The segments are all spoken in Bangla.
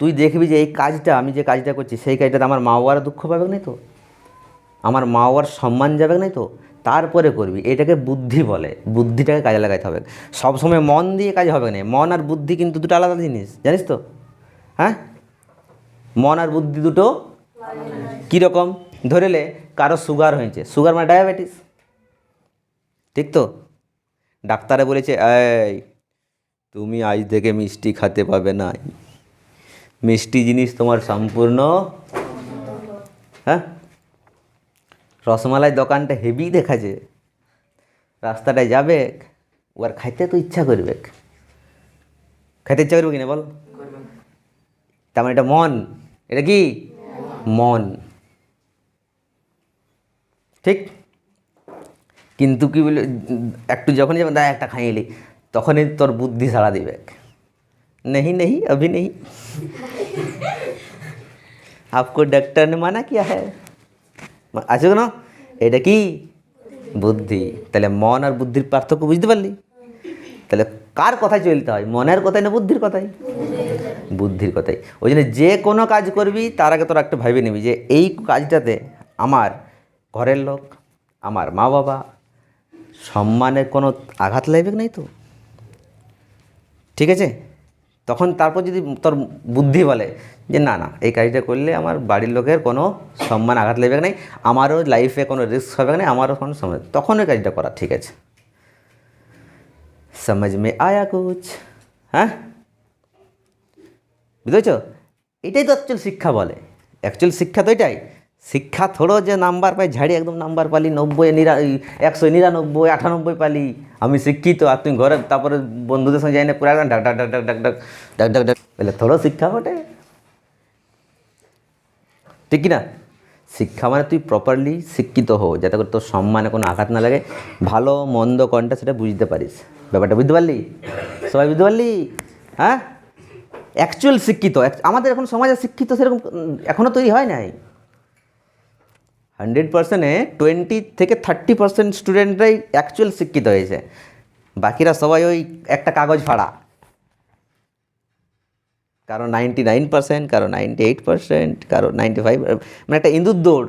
তুই দেখবি যে এই কাজটা, আমি যে কাজটা করছি, সেই কাজটাতে আমার মা বাবারা দুঃখ পাবে না তো? আমার মা বাবার সম্মান যাবে না তো? তারপরে করবি, এটাকে বুদ্ধি বলে, বুদ্ধিটাকে কাজে লাগাইতে হবে। সবসময় মন দিয়ে কাজ হবে না, মন আর বুদ্ধি কিন্তু দুটো আলাদা জিনিস, জানিস তো? হ্যাঁ? মন আর বুদ্ধি দুটো কীরকম ধরেলে কারও সুগার হয়েছে, সুগার মানে ডায়াবেটিস, ঠিক তো? ডাক্তারে বলেছে, এই, তুমি আজ থেকে মিষ্টি খেতে পাবে না। মিষ্টি জিনিস তোমার সম্পূর্ণ হ্যাঁ? রসমালাই দোকানটা হেভি দেখাছে রাস্তাটায় যাবে আর খাইতে তো ইচ্ছা করবে। খাইতে ইচ্ছা করবে কিনা বল? তার মানে এটা মন। এটা কি? মন। ঠিক? কিন্তু কি বলি, একটু যখনই যাবে দায় একটা খাইয়ে তখনই তোর বুদ্ধি সাড়া দিবে। নেহি নেহি, অভি নেহি। आपको डॉक्टर ने माना किया है আছে কেন এটা কি বুদ্ধি তাহলে মন আর বুদ্ধির পার্থক্য বুঝতে পারলি তাহলে কার কথায় চলতে হয় মনের কথাই না বুদ্ধির কথাই বুদ্ধির কথাই ওই জন্য যে কোনো কাজ করবি তার আগে তোরা একটা ভাবে নিবি যে এই কাজটাতে আমার ঘরের লোক আমার মা বাবা সম্মানের কোনো আঘাত লাগবে নাই তো ঠিক আছে তখন তারপর যদি তোর বুদ্ধি বলে যে না না, এই কাজটা করলে আমার বাড়ির লোকের কোনো সম্মান আঘাত লেবে নাই, আমারও লাইফে কোনো রিস্ক হবে না, আমারও কোনো সময় তখন ওই কাজটা করা, ঠিক আছে। সমাজ মে আয়া কুছ হ্যাঁ? বুঝেছ? এটাই তো অ্যাকচুয়াল শিক্ষা বলে। অ্যাকচুয়াল শিক্ষা তো এটাই। শিক্ষা থোড়ো যে নাম্বার পাই, ঝাড়ি একদম নাম্বার পালি, নব্বই, নিরা একশো নিরানব্বই, আটানব্বই পালি। আমি শিক্ষিত, আর তুমি ঘরে, তারপরে বন্ধুদের সঙ্গে যাই না পুরো ডাক ডাক ডাক ডাক ডাক ডাক ডাক ডাক ডাক বলে থোড়ো শিক্ষা বটে? ঠিক না শিক্ষা মানে তুই প্রপারলি শিক্ষিত হো যাতে করে তোর সম্মানে কোনো আঘাত না লাগে, ভালো, মন্দ কোনটা সেটা বুঝতে পারিস। ব্যাপারটা বুঝতে পারলি? সবাই বুঝতে পারলি? হ্যাঁ? অ্যাকচুয়াল শিক্ষিত আমাদের এখন সমাজে শিক্ষিত সেরকম এখনও তৈরি হয় নাই। হান্ড্রেড পার্সেন্টে টোয়েন্টি থেকে থার্টি পার্সেন্ট স্টুডেন্টরাই অ্যাকচুয়াল শিক্ষিত হয়েছে। বাকিরা সবাই ওই একটা কাগজ ফাড়া কারও নাইনটি নাইন পার্সেন্ট কারও নাইনটি এইট পার্সেন্ট কারও নাইনটি ফাইভ মানে একটা ইঁদুর দৌড়।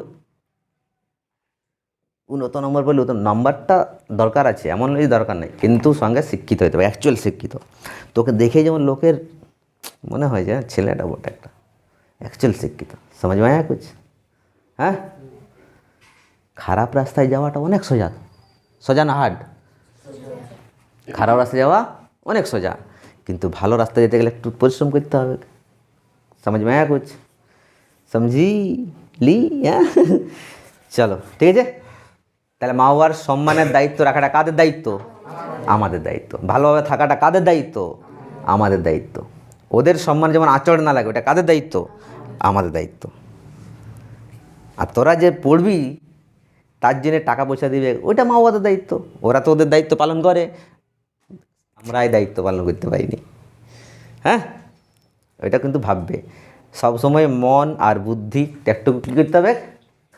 উন্নত নম্বর বলে তো নম্বরটা দরকার আছে এমন দরকার নেই কিন্তু সঙ্গে শিক্ষিত হতে হবে অ্যাকচুয়াল শিক্ষিত। তোকে দেখে যেমন লোকের মনে হয় যে হ্যাঁ, ছেলেটা বটে একটা। অ্যাকচুয়াল শিক্ষিত। সমাজ মায়া কুছ হ্যাঁ? খারাপ রাস্তায় যাওয়াটা অনেক সোজা। সোজা না হার্ড খারাপ রাস্তায় যাওয়া অনেক সোজা। কিন্তু ভালো রাস্তায় যেতে গেলে একটু পরিশ্রম করতে হবে। সমাজ মায়া কুছ সমঝি লি হ্যাঁ? চলো, ঠিক আছে? তাহলে মা বাবার সম্মানের দায়িত্ব রাখাটা কাদের দায়িত্ব? আমাদের দায়িত্ব। ভালোভাবে থাকাটা কাদের দায়িত্ব? আমাদের দায়িত্ব। ওদের সম্মান যেমন আচরণ না লাগে, ওটা কাদের দায়িত্ব? আমাদের দায়িত্ব। আর তোরা যে পড়বি তার জন্যে টাকা পয়সা দিবে, ওইটা মা বাবাদের দায়িত্ব। ওরা তো ওদের দায়িত্ব পালন করে। আমরা এই দায়িত্ব পালন করতে পারিনি। হ্যাঁ? ওইটা কিন্তু ভাববে। সবসময় মন আর বুদ্ধি একটু কী করতে হবে?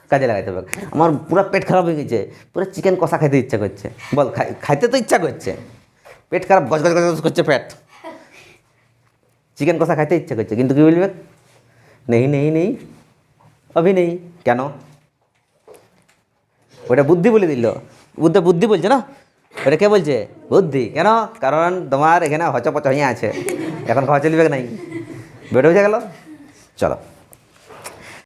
কাজে লাগাইতে হবে। আমার পুরো পেট খারাপ হয়ে গেছে। পুরো চিকেন কষা খাইতে ইচ্ছা করছে। বল খাইতে তো ইচ্ছা করছে। পেট খারাপ গজ গজ গজ করছে পেট। চিকেন কষা খাইতে ইচ্ছা করছে। কিন্তু কী বলবে? নেই নেই নেই। অভি নেই। কেন? ওটা বুদ্ধি বলে দিল। বুদ্ধ বুদ্ধি বলছে না? ওটা কে বলছে? বুদ্ধি। কেন? কারণ তোমার এখানে হচপচ হয়ে আছে। এখন খাওয়া চলবে নাই? বেড়ে বুঝে গেল? চলো।